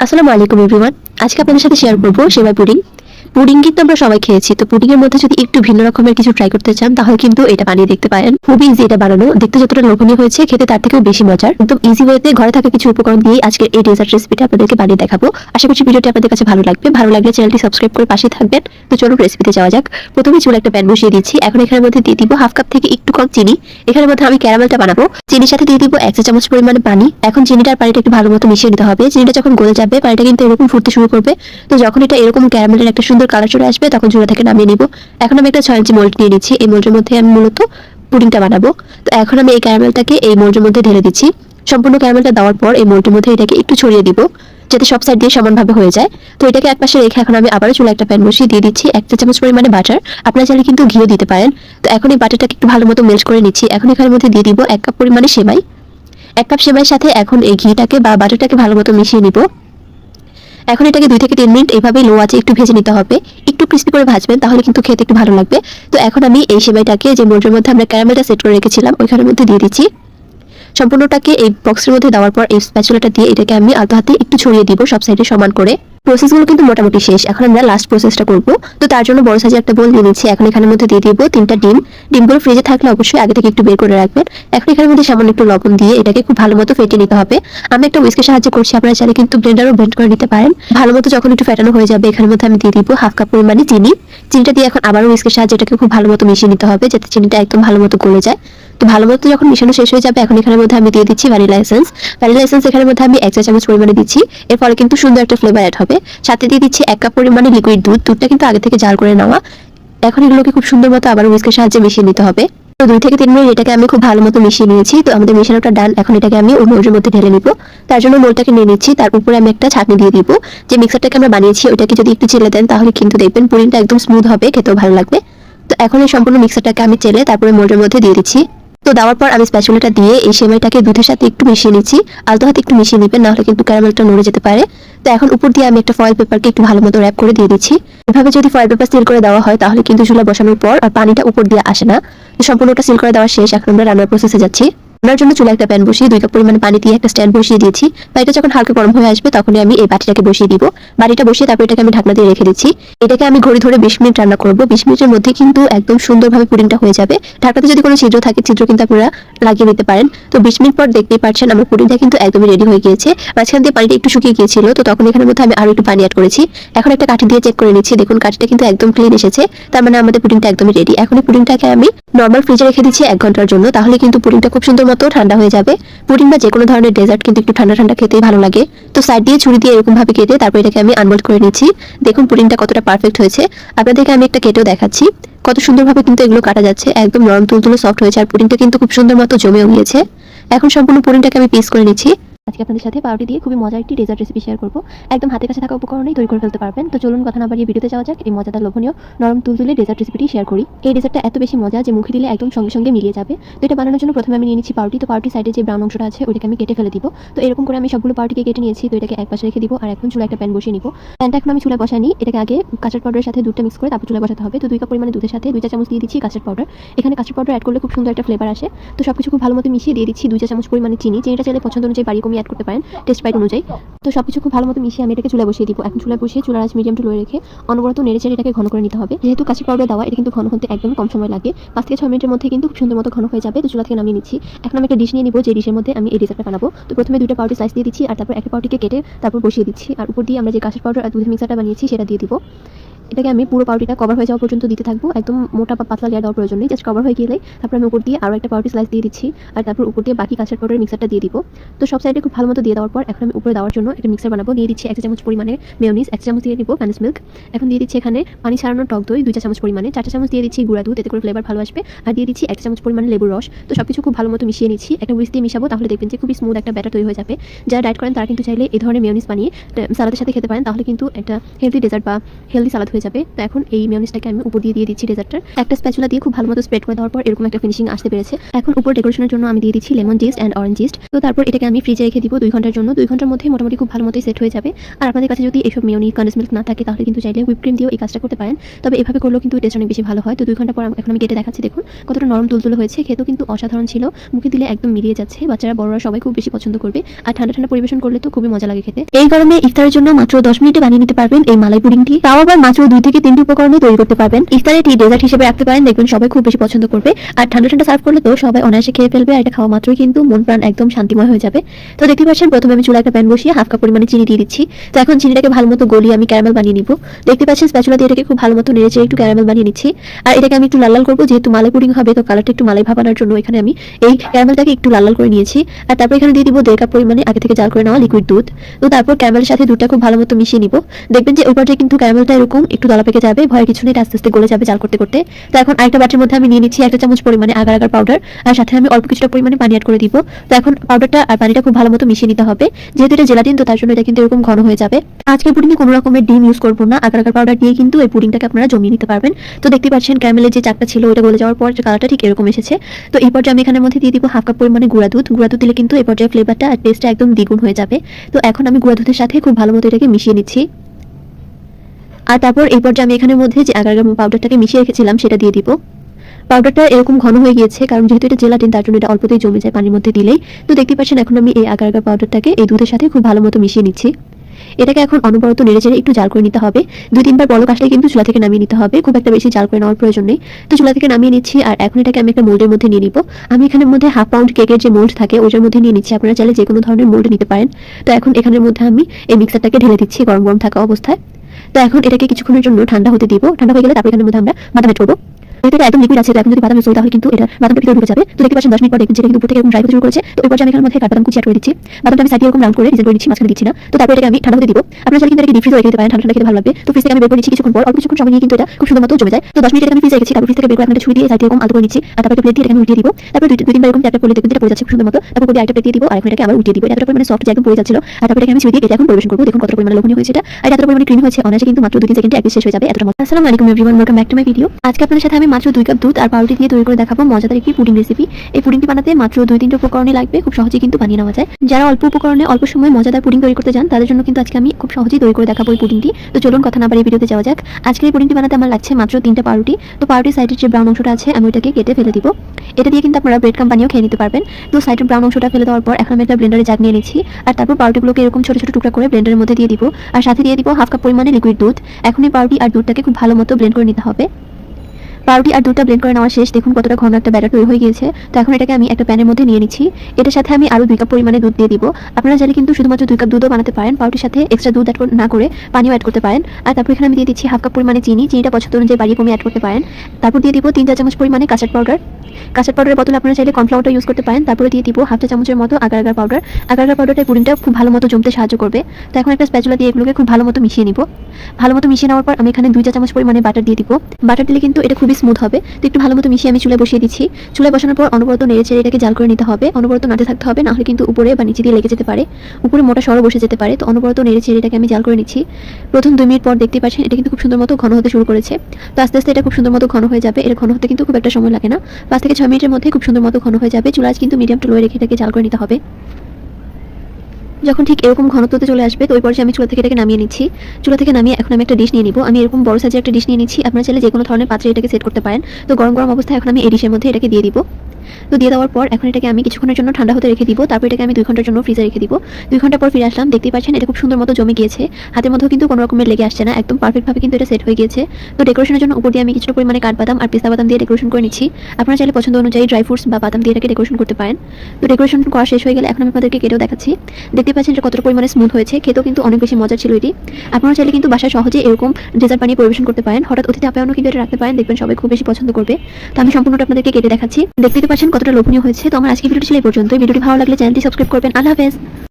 আসসালামু আলাইকুম এভরিওয়ান আজকে আপনাদের সাথে শেয়ার করব সেবা পুডিং পুডিং কিন্তু আমরা সবাই খেয়েছি। তো পুডিং এর মধ্যে যদি একটু ভিন্ন রকমের কিছু ট্রাই করতে চান, তাহলে কিন্তু এটা বানিয়ে দেখতে পারেন। খুবই ইজি এটা বানানো, দেখতে যতটা লোভনীয় হয়েছে, খেতে তার থেকেও বেশি মজার। একদম ইজি ওয়েতে ঘরে থাকা কিছু উপকরণ দিয়ে আজকে এই ডেজার্ট রেসিপিটা আপনাদেরকে বানিয়ে দেখাবো। আশা করছি ভিডিওটি আপনাদের কাছে ভালো লাগবে। ভালো লাগলে চ্যানেলটি সাবস্ক্রাইব করে পাশে থাকবেন। তো চলুন রেসিপিতে যাওয়া যাক। প্রথমে চুলে একটা প্যান বসিয়ে দিচ্ছি। এখন এখানের মধ্যে দিয়ে দিব হাফ কাপ থেকে একটু কম চিনি। এখানের মধ্যে আমি ক্যারামেলটা বানাবো। চিনির সাথে দিয়ে দিব এক চা চামচ পরিমাণে পানি। এখন চিনিটার পানিটা একটু ভালো মতো মিশিয়ে নিতে হবে। চিনিটা যখন গলে যাবে, পানিটা কিন্তু এরকম ফুটতে শুরু করবে। তো যখন এটা এরকম ক্যারামেলের একটা কালার চলে আসবে, তখন চুলা থেকে নামিয়ে নিব। এখন আমি একটা ছয় ইঞ্চি মোল্ড নিয়ে নিচ্ছি। এই মোল্ডের মধ্যে আমি মূলত পুডিংটা বানাবো। তো এখন আমি এই ক্যারামেলটাকে এই মোল্ডের মধ্যে ঢেলে দিচ্ছি। সম্পূর্ণ ক্যারামেলটা দেওয়ার পর এই মোল্ডের মধ্যে এটাকে একটু ছড়িয়ে দিব, যাতে সব সাইড দিয়ে সমানভাবে হয়ে যায়। তো এটাকে এক পাশে রেখে এখন আমি আবারও চুলা একটা প্যান বসিয়ে দিয়ে দিচ্ছি, এক চা চামচ পরিমাণে বাটার আপনারা চাইলে কিন্তু ঘিও দিতে পারেন। তো এখন এই বাটারটাকে একটু ভালো মতো মেল্ট করে নিচ্ছি। এখন এখানের মধ্যে দিয়ে দিব এক কাপ পরিমাণে সেমাই। এক কাপ সেমাইয়ের সাথে এখন এই ঘিটাকে বা বাটারটাকে ভালো মতো মিশিয়ে নিব। এখন এটাকে দুই থেকে তিন মিনিট এইভাবেই লো আছে একটু ভেজে নিতে হবে। একটু ক্রিস্পি করে ভাজবেন, তাহলে কিন্তু খেতে একটু ভালো লাগবে। তো এখন আমি এই সেবাইটাকে যে মোটের মধ্যে আমরা ক্যারামেলটা সেট করে রেখেছিলাম, ওইখানের মধ্যে দিয়ে দিচ্ছি। সম্পূর্ণটাকে এই বক্সের মধ্যে দেওয়ার পর এই স্প্যাচুলাটা দিয়ে এটাকে আমি আলতো হাতে একটু ছড়িয়ে দিব, সব সাইডে সমান করে। প্রসেসগুলো কিন্তু মোটামুটি শেষ। এখন আমরা লাস্ট প্রসেসটা করব। তো তার জন্য বড় সাইজে একটা বোল নিয়ে নিচ্ছি। এখন এখানের মধ্যে দিয়ে দিব তিনটা ডিম। ডিমগুলো ফ্রিজে থাকলে অবশ্যই আগে থেকে একটু বের করে রাখবেন। এখন এখানের মধ্যে সামান্য একটু লবণ দিয়ে এটাকে খুব ভালো মতো ফেটে নিতে হবে। আমি একটা উইস্কের সাহায্য করছি, আপনারা চাইলে কিন্তু ব্লেন্ডারও ব্লেন্ড করে নিতে পারেন। ভালো মতো যখন একটু ফেটানো হয়ে যাবে, এখানের মধ্যে আমি দিয়ে দিব হাফ কাপ পরিমাণে চিনি। চিনিটা দিয়ে এখন আবারও উইস্কের সাহায্যে এটাকে খুব ভালো মতো মিশিয়ে নিতে হবে, যাতে চিনিটা একদম ভালো মতো গলে যায়। তো ভালো মতো যখন মিশানো শেষ হয়ে যাবে, এখন এখানের মধ্যে আমি দিয়ে দিচ্ছি ভ্যানিলা এসেন্স ভ্যানিলা এসেন্স এখানের মধ্যে আমি এক চা চামচ পরিমাণে দিচ্ছি। এর ফলে কিন্তু সুন্দর একটা ফ্লেভার অ্যাড হবে। সাথে দিয়ে দিচ্ছি এক কাপ পরিমাণে লিকুইড দুধ। দুধটা কিন্তু আগে থেকে জাল করে নেওয়া। এখন এগুলোকে খুব সুন্দর মতো আবার উইস্কের সাহায্যে মিশিয়ে নিতে হবে। তো দুই থেকে তিন মিনিট এটাকে আমি খুব ভালো মতো মিশিয়ে নিয়েছি। তো আমাদের মেশানোটা ডান এখন এটাকে আমি ওই মোল্ডের মধ্যে ঢেলে নিব। তার জন্য মোলটাকে নিয়ে নিচ্ছি। তার উপরে আমি একটা ছাঁকনি দিয়ে দিব। যে মিক্সারটাকে আমরা বানিয়েছি, ওইটাকে যদি একটু চেলে দেন, তাহলে কিন্তু দেখবেন পুরিনটা একদম স্মুথ হবে, খেতেও ভালো লাগবে। তো এখন এই সম্পূর্ণ মিক্সারটাকে আমি চেলে তারপরে মোল্ডের মধ্যে দিয়ে দিচ্ছি। তো দেওয়ার পর আমি স্প্যাচুলাটা দিয়ে এই সেমাইটাকে দুধের সাথে একটু মিশিয়ে নিচ্ছি, আলতো হাতে একটু মিশিয়ে নেবেন, নাহলে কিন্তু ক্যারামেলটা নড়ে যেতে পারে। তো এখন উপর দিয়ে আমি একটা ফয়েল পেপারকে একটু ভালো মতো র্যাপ করে দিয়ে দিচ্ছি। এভাবে যদি ফয়েল পেপার সিল করে দেওয়া হয়, তাহলে কিন্তু চুলা বসানোর পর আর পানিটা উপর দিয়ে আসে না। সম্পূর্ণটা সিল করে দেওয়া শেষ, এখন আমরা রান্নার প্রসেসে যাচ্ছি। রান্নার জন্য চুলা একটা প্যান বসিয়ে দুই কাপ পরিমাণে পানি দিয়ে একটা স্ট্যান্ড বসিয়ে দিয়েছি। পানিটা যখন হালকা গরম হয়ে আসবে, তখনই আমি এই বাটিটাকে বসিয়ে দিব। বাটিটা বসিয়ে তারপর এটাকে আমি ঢাকনা দিয়ে রেখে দিচ্ছি। এটাকে আমি ঘড়ি ধরে বিশ মিনিট রান্না করব। বিশ মিনিটের মধ্যে কিন্তু একদম সুন্দরভাবে পুডিংটা হয়ে যাবে। ঢাকাতে যদি কোনো ছিদ্র থাকে, ছিদ্র কিন্তু আপনারা লাগিয়ে নিতে পারেন। তো বিশ মিনিট পর দেখতেই পাচ্ছেন আমার পুডিংটা কিন্তু একদমই রেডি হয়ে গিয়েছে। মাঝখান দিয়ে পানিটা একটু শুকিয়ে গিয়েছিল, তো তখন এখানের মধ্যে আমি আরও একটু পানি অ্যাড করেছি। এখন একটা কাঠি দিয়ে চেক করে নিচ্ছি। দেখুন, কাঠিটা কিন্তু একদম ক্লিন এসেছে। তার মানে আমাদের পুডিংটা একদমই রেডি এখন এই পুডিংটাকে আমি নর্মাল ফ্রিজে রেখে দিচ্ছি এক ঘণ্টার জন্য। তাহলে কিন্তু পুডিংটা খুব সুন্দর মতো ঠান্ডা হয়ে যাবে। পুডিং বা যে কোনো ধরনের ডেজার্ট কিন্তু একটু ঠান্ডা ঠান্ডা খেতেই ভালো লাগে। তো সাইড দিয়ে ছুরি দিয়ে এরকম ভাবে কেটে তারপর এটাকে আমি আনমোল্ড করে নিচ্ছি। দেখুন পুডিংটা কতটা পারফেক্ট হয়েছে। আপনাদেরকে আমি একটা কেটেও দেখাচ্ছি। কত সুন্দরভাবে কিন্তু এগুলো কাটা যাচ্ছে। একদম নরম তুলতুলো সফট হয়েছে আর পুডিংটা কিন্তু খুব সুন্দর মতো জমেও গিয়েছে। এখন সম্পূর্ণ পুডিংটাকে আমি পিস করে নিচ্ছি। আজকে আপনাদের সাথে পাউরুটি দিয়ে খুবই মজার একটি ডেজার্ট রেসিপি শেয়ার করব। একদম হাতের কাছে থাকা উপকরণেই তৈরি করে ফেলতে পারবেন। তো চলুন কথা না বাড়িয়ে ভিডিওতে যাওয়া যাক। এই মজাদার লোভনীয় নরম তুলতুলে ডেজার্ট রেসিপিটি শেয়ার করি। এই ডেজার্টটা এত বেশি মজা যে মুখে দিলে একদম সঙ্গে সঙ্গে মিলিয়ে যাবে। তো এটা বানানোর জন্য প্রথমে আমি নিয়ে নিচ্ছি পাউরুটি। তো পাউরুটি সাইডে যে ব্রাউন অংশটা আছে, ওইটাকে আমি কেটে ফেলে দিব। তো এরকম করে আমি সবগুলো পাউরুটিকে কেটে নিয়েছি। তো এটাকে এক পাশে রেখে দিব। আর এখন চুলা একটা প্যান বসিয়ে নিব। প্যানটা এখন আমি চুলা বসাইনি। এটাকে আগে কাঁচার পাউডারের সাথে দুধটা মিক্স করে তারপর চুলা বসাতে হবে। তো দুই কাপ পরিমাণে দুধের সাথে দুই চামচ দিয়ে দিচ্ছি কাঁচার পাউডার এখানে কাঁচার পাউডার অ্যাড করলে খুব সুন্দর একটা ফ্লেভার আসে। তো সবকিছু খুব ভালো মতো মিশিয়ে দিয়ে দিচ্ছি দুই চামচ পরিমাণে চিনি। চিনিটা চাইলে পছন্দ অনুযায়ী বাড়ি কমিয়ে অ্যাড করতে পারেন টেস্ট পাইট অনুযায়ী। তো সবকিছু খুব ভালো মতো মিশিয়ে আমি এটাকে চুলা বসিয়ে দিব। এখন চুলা বসিয়ে চুলার আঁচ মিডিয়াম টু লো রেখে অনবরত নেড়ে চেড়ে এটাকে ঘন করে নিতে হবে। যেহেতু কাঁচি পাউডার দেওয়া, এটা কিন্তু ঘন হতে একদম কম সময় লাগে। পাঁচ থেকে ছয় মিনিটের মধ্যে কিন্তু খুব সুন্দর মতো ঘন হয়ে যাবে। তো চুলা থেকে নামিয়ে নিচ্ছি। এখন আমি একটা ডিশ নিয়ে নিব, যে ডিশের মধ্যে আমি এই ডেজার্টটা বানাবো। তো প্রথমে দুটো পাউডার সাইজ দিয়ে দিচ্ছি আর তারপর একটা পাউটিকে কেটে তারপর বসিয়ে দিচ্ছি। আর উপর দিয়ে আমরা যে কাঁচের পাউডার আর দুধের মিক্সারটা বানিয়েছি, সেটা দিয়ে দিব। এটাকে আমি পুরো পাউটিটা কভার হয়ে যাওয়া পর্যন্ত দিতে থাকব। একদম মোটা বা পাতলা লেয়ার দেওয়ার প্রয়োজন নেই। জাস্ট কভার হয়ে গেলে তারপর আমি উপর দিয়ে আরও একটা পাউটি স্লাইস দিয়ে দিচ্ছি। আর তারপর উপর দিয়ে বাকি কাঁচার পাউডার মিক্সারটা দিয়ে দিব। তো সব সাইডে খুব ভালো মতো দিয়ে দেওয়ার পর এখন আমি উপরে দেওয়ার জন্য একটা মিক্সার বানাবো। দিয়ে দিচ্ছি এক চামচ পরিমাণে মেয়নিস এক চামচ দিয়ে দিব প্যানিস মিল্ক এখন দিয়ে দিচ্ছি এখানে পানি ছাড়ানো টক দই দুই চামচ পরিমাণে। চার চা চামচ দিয়ে দিচ্ছি গুঁড়া দুধ, এতে করে ফ্লেভার ভালো আসবে। আর দিয়ে দিচ্ছি এক চামচ পরিমাণে লেবুর রস। তো সব কিছু খুব ভালো মতো মিশিয়ে নিচ্ছি। একটা উইস দিয়ে মিশাবো, তাহলে দেখবেন যে খুবই স্মুথ একটা ব্যাটার তৈরি হয়ে যাবে। যারা ডায়েট করেন তারা কিন্তু চাইলে এই ধরনের মেয়নিস বানিয়ে সালাদের সাথে খেতে পারেন। তাহলে কিন্তু একটা হেলদি ডেজার্ট বা হেলদি সালাদ হয়ে হয়ে যাবে। তো এখন এই মেয়নিজটাকে আমি উপর দিয়ে দিয়ে দিচ্ছি ডেজার্টটার একটা স্প্যাচুলা দিয়ে খুব ভালো মতো স্প্রেড করে দেওয়ার পর এরকম একটা ফিনিশিং আসতে পেরেছে। এখন উপর ডেকোরেশনের জন্য আমি দিয়ে দিচ্ছি lemon zest and orange zest তো তারপর এটাকে আমি ফ্রিজে রেখে দিব দুই ঘণ্টার জন্য। দুই ঘণ্টার মধ্যে মোটামুটি খুব ভালো মতোই সেট হয়ে যাবে। আর আপনাদের কাছে যদি এইসব মেয়নি কন্ডেন্স মিল্ক না থাকে, তাহলে কিন্তু চাইলে হুইপ ক্রিম দিয়েও এই কাজটা করতে পারেন। তবে এভাবে করলেও কিন্তু টেস্ট অনেক বেশি ভালো হয়। তো দুই ঘণ্টা পর এখন আমি কেটে দেখাচ্ছি, দেখুন। কতটা নরম তুলতুলো হয়েছে। খেতেও কিন্তু অসাধারণ ছিল। মুখে দিলে একদম মিলিয়ে যাচ্ছে। বাচ্চারা, বড়রা সবাই খুব বেশি পছন্দ করবে। আর ঠান্ডা ঠান্ডা পরিবেশন করলে তো খুবই মজা লাগে খেতে। এই গরমে ইফতারের জন্য মাত্র দশ মিনিটে বানিয়ে নিতে পারবেন এই মালাই পুডিংটি। তাও আবার মাত্র দুই থেকে তিনটি উপকরণে তৈরি করতে পারবেন। ইফতারে এটি ডেজার্ট হিসেবে রাখতে পারেন, দেখবেন সবাই খুব বেশি পছন্দ করবে। আর ঠান্ডা ঠান্ডা সার্ভ করলে তো সবাই অনায়াসে খেয়ে ফেলবে, আর এটা খাওয়া মাত্রই কিন্তু মন প্রাণ একদম শান্তিময় হয়ে যাবে। তো দেখতে পাচ্ছেন, প্রথমে আমি চুলা একটা প্যান বসিয়ে হাফ কাপ পরিমাণে চিনি দিয়ে দিচ্ছি। তো এখন চিনিটাকে ভালো মতো গলিয়ে আমি ক্যারামেল বানিয়ে নিব। দেখতে পাচ্ছেন স্প্যাচুলা দিয়ে এটাকে খুব ভালো মতো নেড়েচে একটু ক্যারামেল বানিয়ে নিচ্ছি। আর এটাকে আমি একটু লাল লাল করব, যেহেতু মালাই পুডিং হবে, তো কালারটা একটু মালাই ভাবানোর জন্য এখানে আমি এই ক্যারামেলটাকে একটু লাল লাল করে নিয়েছি। আর তারপর এখানে দিয়ে দিব দেড় কাপ পরিমাণে আগে থেকে জাল করে নেওয়া লিকুইড দুধ। তো তারপর ক্যারামেলের সাথে দুধটা খুব ভালো মতো মিশিয়ে নিব। দেখবেন যে ওই পর্যায়ে কিন্তু ক্যারামেলটা এরকম একটু দলা পেকে যাবে ভয়ের কিছু নেই, আস্তে আস্তে গলে যাবে জাল করতে করতে। তো এখন আরেকটা বাটির মধ্যে আমি নিয়ে নিচ্ছি একটা চামচ পরিমাণে আগার আগার পাউডার আর সাথে আমি অল্প কিছুটা পরিমাণে পানি অ্যাড করে দিব। তো এখন পাউডারটা আর পানিটা খুব ভালো মতো মিশিয়ে নিতে হবে। যেহেতু এটা জেলাটিন তো তার জন্য এটা কিন্তু এরকম ঘন হয়ে যাবে। আজকে পুডিংয়ে কোনো রকমের ডিম ইউজ করব না। আগার আগার পাউডার দিয়ে কিন্তু এই পুডিংটাকে আপনারা জমিয়ে নিতে পারবেন। তো দেখতে পাচ্ছেন ক্যারামেলের যে চাকটা ছিল ওটা গলে যাওয়ার পর কালারটা ঠিক এরকম এসেছে। তো এই পর্যায়ে আমি এখানের মধ্যে দিয়ে দিব হাফ কাপ পরিমাণে গুঁড়া দুধ। গুঁড়া দুধ দিলে কিন্তু এই পর্যায়ে ফ্লেভারটা আর টেস্টটা একদম দ্বিগুণ হয়ে যাবে। তো এখন আমি গুঁড়া দুধের সাথে খুব ভালো মতো এটাকে মিশিয়ে নিচ্ছি। আর তারপর এই পর্যায়ে আমি এখানের মধ্যে যে আগার আগার পাউডারটাকে মিশিয়ে রেখেছিলাম, সেটা দিয়ে দিব। পাউডারটা এরকম ঘন হয়ে গিয়েছে, কারণ যেহেতু এটা জেলাটিন তার জন্য এটা অল্পতেই জমে যায় পানির মধ্যে দিলেই। তো দেখতে পাচ্ছেন, এখন আমি এই আগার পাউডারটাকে এই দুধের সাথে খুব ভালো মতো মিশিয়ে নিচ্ছি। এটাকে এখন অনবরত নেড়ে চেড়ে একটু জাল করে নিতে হবে। দুই তিনবার বলক আসলে কিন্তু চুলা থেকে নামিয়ে নিতে হবে, খুব একটা বেশি জাল করে নেওয়ার প্রয়োজন নেই। তো চুলা থেকে নামিয়ে নিচ্ছি, আর এখন এটাকে আমি একটা মোল্ডের মধ্যে নিয়ে নিব। আমি এখানের মধ্যে হাফ পাউন্ড কেকের যে মোল্ড থাকে ওটার মধ্যে নিয়ে নিচ্ছি। আপনারা চাইলে যে কোনো ধরনের মোল্ড নিতে পারেন। তো এখন এখানের মধ্যে আমি এই মিক্সারটাকে ঢেলে দিচ্ছি গরম গরম থাকা অবস্থায়। তো এখন এটাকে কিছুক্ষণের জন্য ঠান্ডা হতে দিব। ঠান্ডা হয়ে গেলে তারপরে এখানের মধ্যে আমরা বাদাম অ্যাড করব। এটা একদম লিকুইড আছে এখন যদি কিন্তু এটা বাদামটা ভিতরে ঢুকে যাবে। তো দেখতে পাচ্ছেন দশ মিনিট পর কিন্তু উপর থেকে এরকম ড্রাই শুরু করেছে। তো আমি মধ্যে কুচি add করে দিচ্ছি। বাদামটা আমি সাইডে এরকম রাউন্ড করে করে দিচ্ছি, মাঝখানে দিচ্ছি না। তো তারপর এটাকে আমি ঠান্ডা হতে দিব। আপনারা চাইলে কিন্তু এটাকে রেখে দিতে পারেন, ঠান্ডা ভালো লাগবে। তো ফ্রিজ থেকে আমি বের করে নিচ্ছি কিছুক্ষণ পর। অল্প কিছুক্ষণ সময় নিয়ে কিন্তু এটা খুব সুন্দর মতো জমে যায়। তো দশ মিনিট আমি রেখেছি। তারপর ফ্রিজ থেকে বের করে একটা ছুরি দিয়ে সাইডে এরকম করে নিচ্ছি। আর তারপর প্লেট দিয়ে উল্টিয়ে দিব। তারপর দুই এরকম ট্যাপ করলে দেখবেন যেটা পড়ে যাচ্ছে খুব সুন্দর মতো। তারপর প্লেট দিয়ে দিব। আর এখন এটাকে আবার উল্টিয়ে দিব। এটা পরিমাণে সফট একদম পড়ে যাচ্ছিল। আর তারপর এটাকে আমি ছুরি দিয়ে এটা এখন পরিবেশন করব। দেখুন কতটা পরিমাণে লোভনীয় হয়েছে এটা। আর পরিমাণে হয়েছে। কিন্তু মাত্র দুই তিন সেকেন্ডে শেষ হয়ে যাবে। এতটা মতো আসসালামু আলাইকুম everyone welcome back to my video আজকে আপনাদের সাথে আমি মাত্র দুই কাপ দুধ আর পাউরুটি দিয়ে তৈরি করে দেখাবো মজাদার একটি পুডিং রেসিপি এই পুডিংটি বানাতে মাত্র দুই তিনটে উপকরণে লাগবে, খুব সহজেই কিন্তু বানিয়ে নেওয়া যায়। যারা অল্প উপকরণে অল্প সময় মজাদার পুডিং তৈরি করতে চান, তাদের জন্য কিন্তু আজকে আমি খুব সহজেই তৈরি করে দেখাবো এই পুডিংটি। তো চলুন কথা না বাড়িয়ে ভিডিওতে যাওয়া যাক। আজকে এই পুডিংটি বানাতে আমার লাগছে মাত্র তিনটা পাউরুটি। তো পাউরুটির সাইডের যে ব্রাউন অংশটা আছে, আমি ওটাকে কেটে ফেলে দিব। এটা দিয়ে কিন্তু আপনারা ব্রেড কাম্পানিও খেয়ে নিতে পারবেন। তো সাইডের ব্রাউন অংশটা ফেলে দেওয়ার পর এখন আমি একটা ব্লেন্ডারে জাগ নিয়ে নিচ্ছি। আর তারপর পাউরুটিগুলোকে এরকম ছোট ছোট টুকরা করে ব্লেন্ডারের মধ্যে দিয়ে দিব। আর সাথে দিয়ে দিব হাফ কাপ পরিমাণে লিকুইড দুধ। এখন এই পাউরুটি আর দুধটাকে খুব ভালো মতো ব্লেন্ড করে নিতে হবে। পাউরুটি আর দুধটা ব্লেন্ড করে নেওয়া শেষ। দেখুন কতটা ঘন একটা ব্যাটার তৈরি হয়ে গিয়েছে। তো এখন এটাকে আমি একটা প্যানের মধ্যে নিয়ে নিচ্ছি। এটার সাথে আমি আরও দুই কাপ পরিমাণে দুধ দিয়ে দিব। আপনারা চাইলে কিন্তু শুধুমাত্র দুই কাপ দুধও বানাতে পারেন। পাউরুটির সাথে এক্সট্রা দুধ অ্যাড না করে পানিও অ্যাড করতে পারেন। আর তারপর এখানে আমি দিয়ে দিচ্ছি হাফ কাপ পরিমাণে চিনি। চিনিটা পছন্দ অনুযায়ী বাড়িয়ে কমিয়ে অ্যাড করতে পারেন। তারপর দিয়ে দিব তিন চা চামচ পরিমাণে কাঁচার পাউডার কাঁচার পাউডারের বদলে আপনারা চাইলে কর্নফ্লাওয়ারটা ইউজ করতে পারেন। তারপরে দিয়ে দিব হাফ চা চামচের মতো agar agar powder agar agar পাউডারটা পুডিংটা খুব ভালো মতো জমতে সাহায্য করবে। তো এখন একটা স্প্যাচুলা দিয়ে এগুলোকে খুব ভালো মতো মিশিয়ে নিব। ভালো মতো মিশিয়ে নেওয়ার পর আমি এখানে দুই চা চামচ পরিমাণে বাটার দিয়ে দিব। বাটার দিলে কিন্তু এটা খুবই স্মুথ হবে। তো একটু ভালো মতো মিশিয়ে আমি চুলায় বসিয়ে দিচ্ছি। চুলায় বসানোর পর অনবরত নেড়ে চেড়ে এটাকে জাল করে নিতে হবে। অনবরত নাড়তে থাকতে হবে, নাহলে কিন্তু উপরে বা নিচে দিয়ে লেগে যেতে পারে। উপরে মোটা সরো বসে যেতে পারে। তো অনবরত নেড়ে চেড়ে এটাকে আমি জাল করে নিচ্ছি। প্রথম দুই মিনিট পর দেখতে পাচ্ছেন, এটা কিন্তু খুব সুন্দর মতো ঘন হতে শুরু করেছে। তো আস্তে আস্তে এটা খুব সুন্দর মতো ঘন হয়ে যাবে। এটা ঘন হতে কিন্তু খুব একটা সময় লাগে না। পাঁচ থেকে ছয় মিনিটের মধ্যে খুব সুন্দর মতো ঘন হয়ে যাবে। চুলাজ কিন্তু মিডিয়াম টু লোয়ে রেখে এটাকে জাল করে নিতে হবে। যখন ঠিক এরকম ঘনত্বতে চলে আসবে, তো ওই পর্যায়ে আমি চুলা থেকে এটাকে নামিয়ে নিচ্ছি। চুলা থেকে নামিয়ে এখন আমি একটা ডিশ নিয়ে নিব। আমি এরকম বড় সাইজের একটা ডিশ নিয়ে নিচ্ছি। আপনারা চাইলে যে কোনো ধরনের পাত্রে এটাকে সেট করতে পারেন। তো গরম গরম অবস্থায় এখন আমি এই ডিশের মধ্যে এটাকে দিয়ে দিব। তো দিয়ে দেওয়ার পর এখন এটাকে আমি কিছুক্ষণের জন্য ঠান্ডা হতে রেখে দিব। তারপর এটাকে আমি দুই ঘণ্টার জন্য ফ্রিজে রেখে দিব। দুই ঘণ্টা পর ফিরে আসলাম। দেখতেই পাচ্ছেন, এটা খুব সুন্দর মতো জমে গিয়েছে। হাতের মধ্যেও কিন্তু কোনো রকমের লেগে আসছে না। একদম পারফেক্টভাবে কিন্তু এটা সেট হয়ে গিয়েছে। তো ডেকোরেশনের জন্য উপর দিয়ে আমি কিছুটা পরিমাণে কাঠবাদাম আর পিস্তা বাদাম দিয়ে ডেকোরেশন করে নিচ্ছি। আপনারা চাইলে পছন্দ অনুযায়ী ড্রাই ফ্রুটস বা বাদাম দিয়ে এটাকে ডেকোরেশন করতে পারেন। তো ডেকোরেশন করা শেষ হয়ে গেলে এখন আমি আপনাদেরকে কেটেও দেখাচ্ছি। দেখতে পাচ্ছেন যে কতটা পরিমাণে স্মুথ হয়েছে। খেতেও কিন্তু অনেক বেশি মজার ছিল এটি। আপনারা চাইলে কিন্তু বাসায় সহজে এরকম ডেজার্ট বানিয়ে পরিবেশন করতে পারেন। হঠাৎ অতিথি আপ্যায়নও কিন্তু এটা রাখতে পারেন। দেখবেন সবাই খুব বেশি পছন্দ করবে। তো আমি সম্পূর্ণটা আপনাদেরকে কেটে দেখাচ্ছি। দেখতে পাচ্ছেন কতটা লোভনীয় হয়েছে। তো আমার আজকে ভিডিওটি ছিল এই পর্যন্ত ভিডিওটি ভালো লাগলে চ্যানেলটি সাবস্ক্রাইব করবেন। আল্লাহ হাফেজ।